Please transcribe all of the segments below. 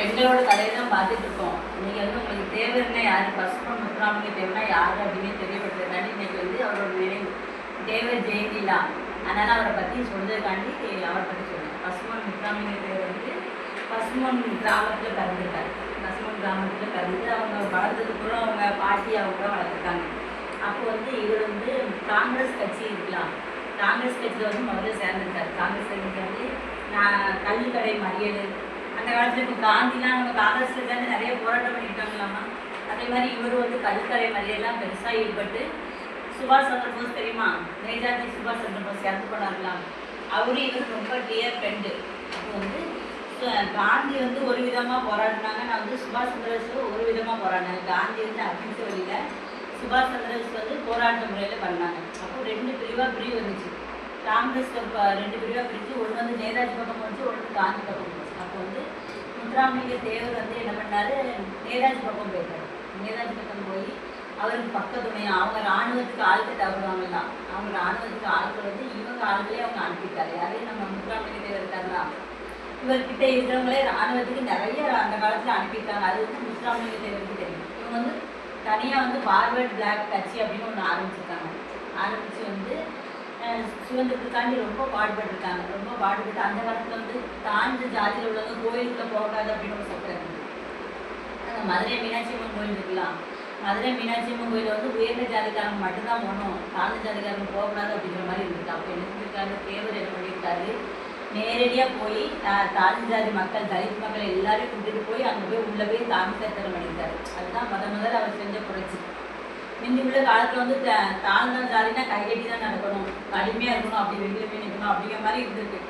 பெண்களோட கதையை தான் பார்த்துட்டு இருக்கோம். இன்னைக்கு வந்து உங்களுக்கு தேவர்னா யார்? பசுமன் முத்துராமலிங்க தேவைன்னா யார் அப்படின்னு தெரியப்படுத்துறதுக்காண்டி இன்னைக்கு வந்து அவரோட நினைவு. தேவர் ஜெயந்திலா. அதனால் அவரை பற்றி சொல்றதுக்காண்டி அவரை பற்றி சொல்லுவேன் பசுமன் முத்துராமலிங்க தேவர் வந்து பசுமன் கிராமத்தில் பிறந்திருக்காரு. பசுமன் கிராமத்தில் பிறந்து அவங்க வளர்ந்தது கூட அவங்க பாட்டி அவங்க கூட வளர்த்துருக்காங்க. அப்போ வந்து இவர் வந்து காங்கிரஸ் கட்சி இருக்கலாம். காங்கிரஸ் கட்சியில் வந்து முதல்ல சேர்ந்திருக்காரு. காங்கிரஸ் கட்சி வந்து நான் கல்லுக்கடை மறியல். அந்த காலத்தில் இப்போ காந்திலாம் நம்ம காங்கிரஸ்ல இருந்து நிறைய போராட்டம் பண்ணியிருக்காங்களாமா அதே மாதிரி இவர் வந்து கல்லுக்கடை மாதிரியெல்லாம் பெருசாக ஈடுபட்டு சுபாஷ் சந்திர போஸ் தெரியுமா? நேதாஜி சுபாஷ் சந்திர போஸ் இறந்து போனார்களாம் அவரும் இவருக்கு ரொம்ப டியர் ஃப்ரெண்டு அப்போ வந்து காந்தி வந்து ஒரு விதமாக போராடினாங்க. நான் வந்து சுபாஷ் சந்திர போஸ் ஒரு விதமாக போராடினாங்க காந்தி வந்து அகிம்சை வழியில் சுபாஷ் சந்திர போஸ் வந்து போராட்ட முறையில் பண்ணாங்க. அப்போ ரெண்டு பிரிவாக பிரிவு வந்துச்சு. காங்கிரஸ் ரெண்டு பிரிவாக பிரித்து ஒன்று வந்து நேதாஜி பக்கம் வந்துச்சு ஒன்று காந்தி பக்கம் வந்துச்சு அப்போ வந்து முத்துராமலிங்க தேவர் வந்து என்ன பண்ணாரு நேதாஜி பக்கம் போயிருக்காரு நேதாஜி பக்கம் போய் அவருக்கு பக்க துணையா அவங்க ராணுவத்துக்கு ஆட்கள் தவறுவாங்கல்ல அவங்க ராணுவத்துக்கு ஆட்கள் வந்து இவங்க ஆட்களே அவங்க அனுப்பிட்டாரு. யாரையும் நம்ம முத்துராமலிங்க தேவர் இருக்காங்களா இவர்கிட்ட இருக்கிறவங்களே ராணுவத்துக்கு நிறைய அந்த காலத்தில் அனுப்பியிருக்காங்க. அது வந்து முத்துராமலிங்க தேவருக்கு தெரியும். இவங்க வந்து தனியாக வந்து ஃபார்வர்ட் பிளாக் கட்சி அப்படின்னு ஒன்று ஆரம்பிச்சிருக்காங்க. ஆரம்பித்து வந்து சுதந்திரத்துக்காண்டி ரொம்ப பாடுபட்டிருக்காங்க. ரொம்ப பாடுபட்டு அந்த காலத்துல வந்து தாழ்ந்த ஜாதியில் உள்ளவங்க கோயிலுக்குள்ள போகாது அப்படின்னு ஒரு சட்டம் இருந்தது. அந்த மதுரை மீனாட்சி அம்மன் கோயில் இருக்கலாம் மதுரை மீனாட்சி அம்மன் கோயிலில் வந்து உயர்ந்த ஜாதிக்காரங்க மட்டும்தான் போகணும். தாழ்ந்த ஜாதிக்காரங்க போகக்கூடாது அப்படிங்கிற மாதிரி இருந்திருக்கு அப்போ என்ன செஞ்சிருக்காரு தேவர் என்ன பண்ணியிருக்காரு நேரடியாக போய் தாழ்ந்த ஜாதி மக்கள் தலித் மக்கள் எல்லாரையும் கூட்டிட்டு போய் அங்கே போய் உள்ள போய் தாமிசத்திரம் பண்ணியிருக்காரு அதுதான் முத முதல்ல அவர் செஞ்ச புரட்சி. முந்தி உள்ள காலத்தில் வந்து த- தாழ்ந்த ஜாதினா கைகட்டி தான் நடக்கணும் கடுமையாக இருக்கணும் அப்படி வெளியில போய் நிற்கணும் அப்படிங்கிற மாதிரி இருந்திருக்கு.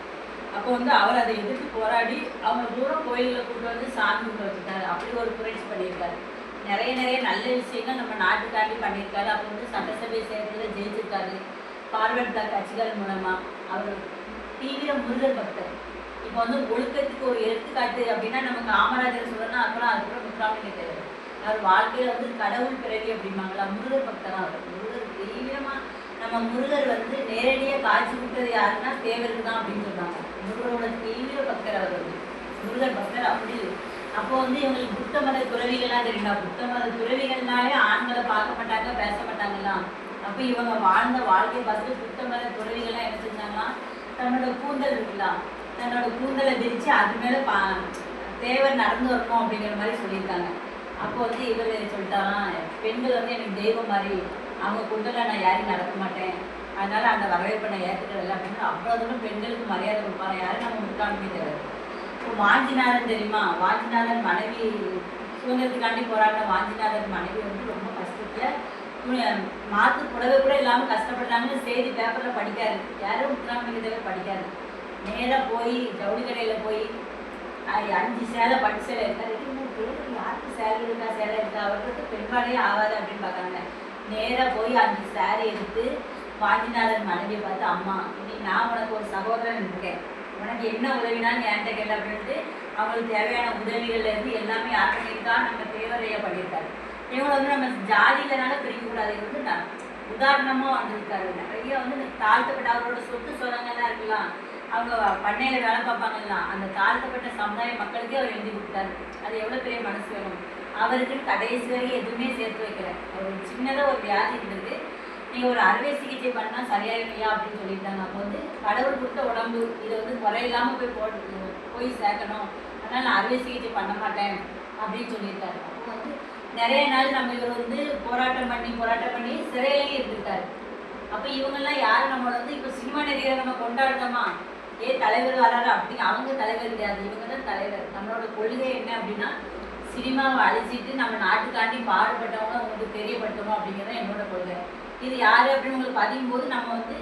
அப்போ வந்து அவர் அதை எதிர்த்து போராடி அவங்க தூரம் கோயிலில் கூட்டு வந்து சாமி கொண்டு வச்சுட்டாரு அப்படி ஒரு புரட்சி பண்ணியிருக்காரு. நிறைய நிறைய நல்ல விஷயங்கள் நம்ம நாட்டுக்காண்டி பண்ணியிருக்காரு. அப்போ வந்து சட்டசபை சேர்த்துல ஜெயிச்சிருக்காரு. பார்வர்ட் கட்சிகள் மூலமாக அவர் தீவிர முருகர் பக்தர். இப்போ வந்து ஒழுக்கத்துக்கு ஒரு எடுத்துக்காட்டு அப்படின்னா நம்ம காமராஜர் சொல்லணும் அப்புறம் அதுக்கப்புறம் முத்துராமலிங்க தேவர். அவர் வாழ்க்கையில் வந்து கடவுள் பிறவி அப்படிம்பாங்களா முருகர் பக்தராக அவர். முருகர் தீவிரமாக நம்ம முருகர் வந்து நேரடியாக காட்சி கொடுத்தது யாருன்னா தேவருக்கு தான் அப்படின்னு சொல்கிறாங்க முருகரோட தீவிர பக்தர் அவர் வந்து. முருகர் பக்தர் அப்படி. அப்போ வந்து இவங்களுக்கு புத்த மத துறவிகள்லாம் தெரியுமா? புத்த மத துறவிகள்னாலே ஆண்களை பார்க்க மாட்டாங்க பேச மாட்டாங்கலாம் அப்போ இவங்க வாழ்ந்த வாழ்க்கையை பார்த்துட்டு புத்த மத துறவிகள்லாம் என்ன செஞ்சாங்கன்னா தன்னோட கூந்தல் இருக்கலாம் தன்னோட கூந்தலை விரித்து அது மேலே பா தேவர் நடந்து வரணும் அப்படிங்கிற மாதிரி சொல்லியிருக்காங்க. அப்போ வந்து இவர் சொல்லிட்டாராம் பெண்கள் வந்து எனக்கு தெய்வம் மாதிரி அவங்க கூந்தலை நான் யாரையும் நடக்க மாட்டேன். அதனால அந்த வரவேற்பை நான் ஏற்றுக்கிறதில்ல அப்படின்னு அவ்வளோ தூரம் பெண்களுக்கு மரியாதை கொடுப்பாங்க. யாரும் நம்ம முத்தாண்மை தேவர் இப்போ வாஞ்சிநாதன் தெரியுமா? வாஞ்சிநாதன் மனைவி சுதந்திரத்துக்காண்டி போராடின வாஞ்சிநாதன் மனைவி வந்து ரொம்ப கஷ்டத்துல மாற்று புடவை கூட இல்லாமல் கஷ்டப்படுறாங்கன்னு செய்தி பேப்பரில் படிக்காரு. யாரும் முத்துராமலிங்க தவிர படிக்காரு. நேராக போய் ஜவுளி கடையில் போய் அஞ்சு சேலை பட்டு சேலை இருக்காரு யாருக்கு சேலை இருக்கா சேலை இருக்கா? அவருக்கு பெண்பாடே ஆகாது அப்படின்னு பார்க்குறாங்க. நேராக போய் அஞ்சு சாரி எடுத்து வாஞ்சிநாதன் மனைவியை பார்த்து அம்மா இன்னைக்கு நான் உனக்கு ஒரு சகோதரன் இருக்கேன். உனக்கு என்ன உதவினாலும் என்கிட்ட கேளு அப்படின்ட்டு அவங்களுக்கு தேவையான உதவிகள்ல இருந்து எல்லாமே யார் நம்ம தேவரையை பண்ணியிருக்காரு. இவங்களை வந்து நம்ம ஜாதியிலனால பிரிக்கக்கூடாது. வந்து நான் உதாரணமாக வந்திருக்காரு. நிறைய வந்து இந்த தாழ்த்தப்பட்ட அவரோட சொத்து சுரங்கள்லாம் இருக்கலாம். அவங்க பண்ணையில் வேலை பார்ப்பாங்கலாம். அந்த தாழ்த்தப்பட்ட சமுதாய மக்களுக்கே அவர் எழுதி கொடுத்தாரு. அது எவ்வளோ பெரிய மனசு வேணும். அவருக்கு கடைசி வரை எதுவுமே சேர்த்து வைக்கல. ஒரு சின்னதாக ஒரு வியாதி இருந்தது. நீங்கள் ஒரு அறுவை சிகிச்சை பண்ணா இல்லையா அப்படின்னு சொல்லியிருந்தாங்க அப்போ வந்து கடவுள் கொடுத்த உடம்பு இதை வந்து குறையில்லாமல் போய் போட்டு போய் சேர்க்கணும். அதனால் நான் அறுவை சிகிச்சை பண்ண மாட்டேன் அப்படின்னு சொல்லியிருக்காரு. அப்போ வந்து நிறைய நாள் நம்ம இவர் வந்து போராட்டம் பண்ணி போராட்டம் பண்ணி சிறையிலேயே இருந்திருக்காரு. அப்போ இவங்கெல்லாம் யார்? நம்மளை வந்து இப்போ சினிமா நடிகரை நம்ம கொண்டாடுறோமா ஏ தலைவர் வராரு அப்படின்னு அவங்க தலைவர் கிடையாது. இவங்க தான் தலைவர். நம்மளோட கொள்கை என்ன அப்படின்னா சினிமாவை அழிச்சிட்டு நம்ம நாட்டுக்காண்டி பாடுபட்டவங்க உங்களுக்கு தெரியப்படுத்தணும் அப்படிங்கிறது என்னோட கொள்கை. இது யார் அப்படின்னு உங்களுக்கு பதியும் போது நம்ம வந்து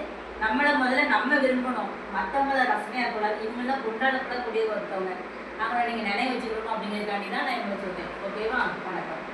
நம்மளை முதல்ல நம்ம விரும்பணும். மற்றவங்கள ரசனையாக இருக்கக்கூடாது. இவங்கெல்லாம் கொண்டாடப்படக்கூடிய ஒருத்தவங்க. நம்மளை நீங்கள் நினைவு வச்சுக்கணும் அப்படிங்கிறதுக்காண்டி தான் நான் இவங்களை சொல்கிறேன் ஓகேவா? வணக்கம்.